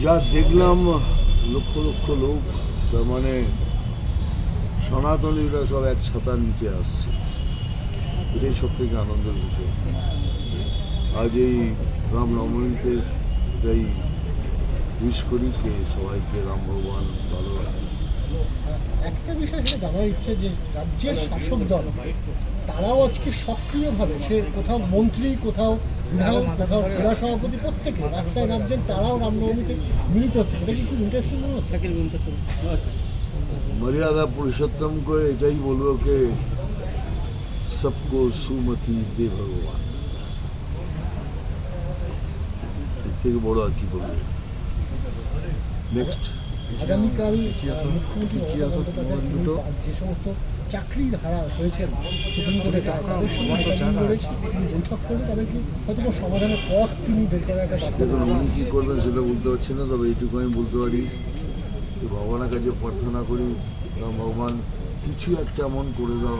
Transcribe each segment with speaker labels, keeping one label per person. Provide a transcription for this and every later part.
Speaker 1: যা দেখলাম, লক্ষ লক্ষ লোক, তার মানে সনাতনীরা সব এক ছাতার নিচে আসছে। এটাই সব থেকে আনন্দের বিষয়। আজ এই রামনবমীতে এটাই উইশ করি যে সবাইকে রাম ভগবান ভালো রাখে
Speaker 2: একটা বিষয় সেটা জানার ইচ্ছে যে রাজ্যের শাসক দল তারাও আজকে সক্রিয়ভাবে সে কোথাও মন্ত্রী কোথাও বিধায়ক কোথাও জেলা সভাপতি প্রত্যেকে রাস্তায় নামছেন তারাও রামনবমীতে মিলিত হচ্ছে। এটা কি খুব ইন্টারেস্টিং মনে হচ্ছে?
Speaker 1: মর্যাদা পুরুষোত্তম করে এটাই বলব কে সবকো সুমতি দে ভগবান। এর থেকে বড় আর কি বলব। নেক্সট
Speaker 2: আগামীকাল মুখ্যমন্ত্রী তিনি যে সমস্ত চাকরি হারা হয়েছেন সুপ্রিম কোর্টে তাদের সঙ্গে করে বৈঠক করে তাদেরকে হয়তো সমাধানের পথ তিনি বের করার একটা।
Speaker 1: উনি কী করবেন সেটা বলতে পারছি না তবে এইটুকু আমি বলতে পারি যে ভগবানের কাছে প্রার্থনা করি ভগবান কিছু একটা এমন করে দাও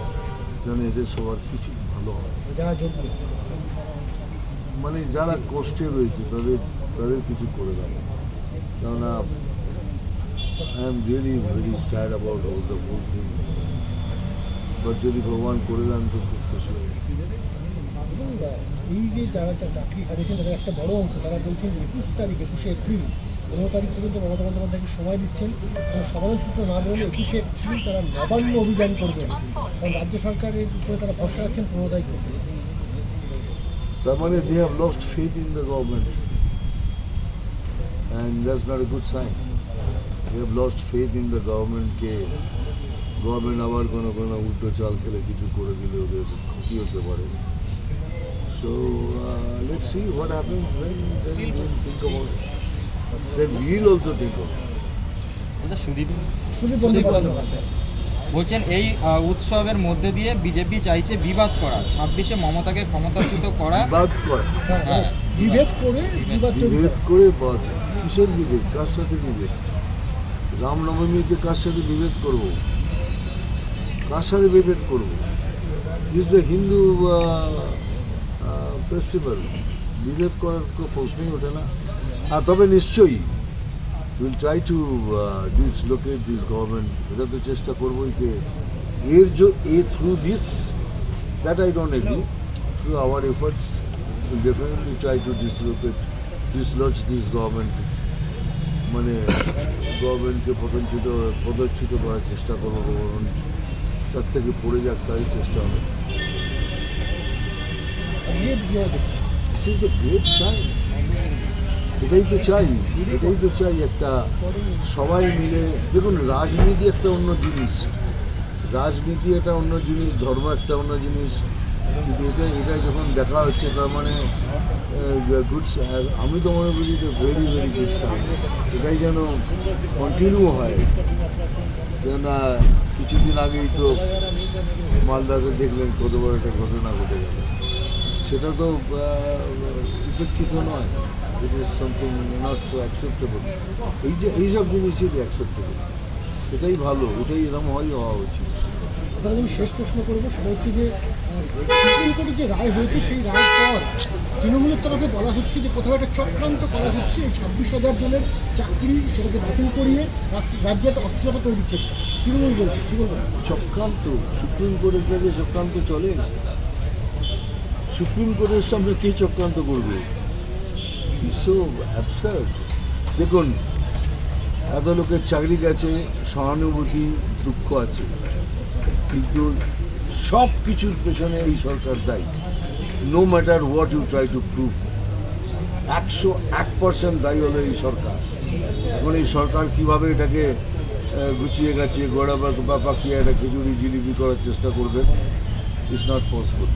Speaker 1: যেন এদের সবার কিছু ভালো হয়।
Speaker 2: যারা যোগ্য।
Speaker 1: মানে যারা কষ্টে রয়েছে তাদের তাদের কিছু করে দাও। কেননা I am really very sad about all the whole thing but যদি ভগবান করে দেন তো খুব খুশি।
Speaker 2: এবং আহ, এই যে যারা চাকরি হারিয়েছেন তাদের একটা বড় অংশ তারা বলছেন যে একুশ তারিখ একুশে এপ্রিল পনেরো তারিখ পর্যন্ত মমতা বন্দ্যোপাধ্যায়কে সময় দিচ্ছেন। কোনো সমাধান সূত্র না বেরোলে একুশে এপ্রিল তারা নবান্ন অভিযান করবেন। কারণ রাজ্য সরকারের উপরে তারা ভরসা রাখছেন পনেরো তারিখ পর্যন্ত।
Speaker 1: তার মানে they have lost faith in the government and that's not a good sign have lost faith in the গভর্নমেন্টকে গভর্নমেন্ট আবার কোনো কোনো উল্টো চাল খেলে কিছু করে দিলে ওদের ক্ষতি হতে পারে।
Speaker 3: বলছেন এই উৎসবের মধ্যে দিয়ে বিজেপি চাইছে বিবাদ করা। ছাব্বিশে মমতাকে ক্ষমতাচ্যুত করা।
Speaker 1: বাদ কর।
Speaker 2: হ্যাঁ
Speaker 3: হ্যাঁ।
Speaker 2: বিভেদ করে বিবাদ করে
Speaker 1: বাদ। কিসের বিভেদ? কার সাথে বিভেদ? রামনবমীতে কার সাথে বিভেদ করব? কার সাথে বিভেদ করব? দিস দ্য হিন্দু ফেস্টিভ্যাল বিভেদ করার কোনো প্রশ্নই ওঠে না। আর তবে নিশ্চয়ই will try to dislocate this government এটা তো চেষ্টা করবোই যে এর যে এ through this that I don't agree through our efforts will definitely try to dislocate dislodge this government মানে গভর্নমেন্টকে পদচ্যুত পদচ্যুত করার চেষ্টা করব গভর্নমেন্ট তার থেকে পড়ে যাক তারই চেষ্টা হবে। This is a great sign এটাই তো চাই এটাই তো চাই একটা সবাই মিলে দেখুন রাজনীতি একটা অন্য জিনিস। রাজনীতি একটা অন্য জিনিস ধর্ম একটা অন্য জিনিস। কিন্তু এটা এটা যখন দেখা হচ্ছে তার মানে গুড আমি তো মনে করি যে ভেরি ভেরি গুড সাইন এটাই যেন কন্টিনিউ হয়। কেননা কিছুদিন আগেই তো মালদাতে দেখলেন কত বড় একটা ঘটনা ঘটে গেল। সেটা তো উপেক্ষিত নয়। It is something not acceptable এই যে এইসব জিনিসই অ্যাকসেপ্টেবল এটাই ভালো, এটাই এরকম হয়, হওয়া উচিত।
Speaker 2: তাহলে আমি শেষ প্রশ্ন করব, সেটা হচ্ছে যে সুপ্রিম কোর্টের যে রায় হয়েছে, সেই রায়ের পর তৃণমূলের তরফে বলা হচ্ছে যে, কোথাও একটা চক্রান্ত করা হচ্ছে এই ছাব্বিশ হাজার জনের চাকরি সেটাকে বাতিল করিয়ে রাজ্যে একটা অস্থিরতা তৈরির চেষ্টা। তৃণমূল বলছে, কী বলব
Speaker 1: চক্রান্ত? সুপ্রিম কোর্টের কাছে চক্রান্ত চলে? না সুপ্রিম কোর্টের সামনে কে চক্রান্ত করবে? দেখুন, এত লোকের চাকরি গেছে, সহানুভূতি, দুঃখ আছে। কিন্তু সব কিছুর পেছনে এই সরকার দায়ী। No matter what you try to prove একশো এক পার্সেন্ট দায়ী হলো এই সরকার। এখন এই সরকার কীভাবে এটাকে গুছিয়ে গাছিয়ে গোড়া বা পাকিয়ে একটা খিচুড়ি জিলিপি করার চেষ্টা করবে ইটস নট পসিবল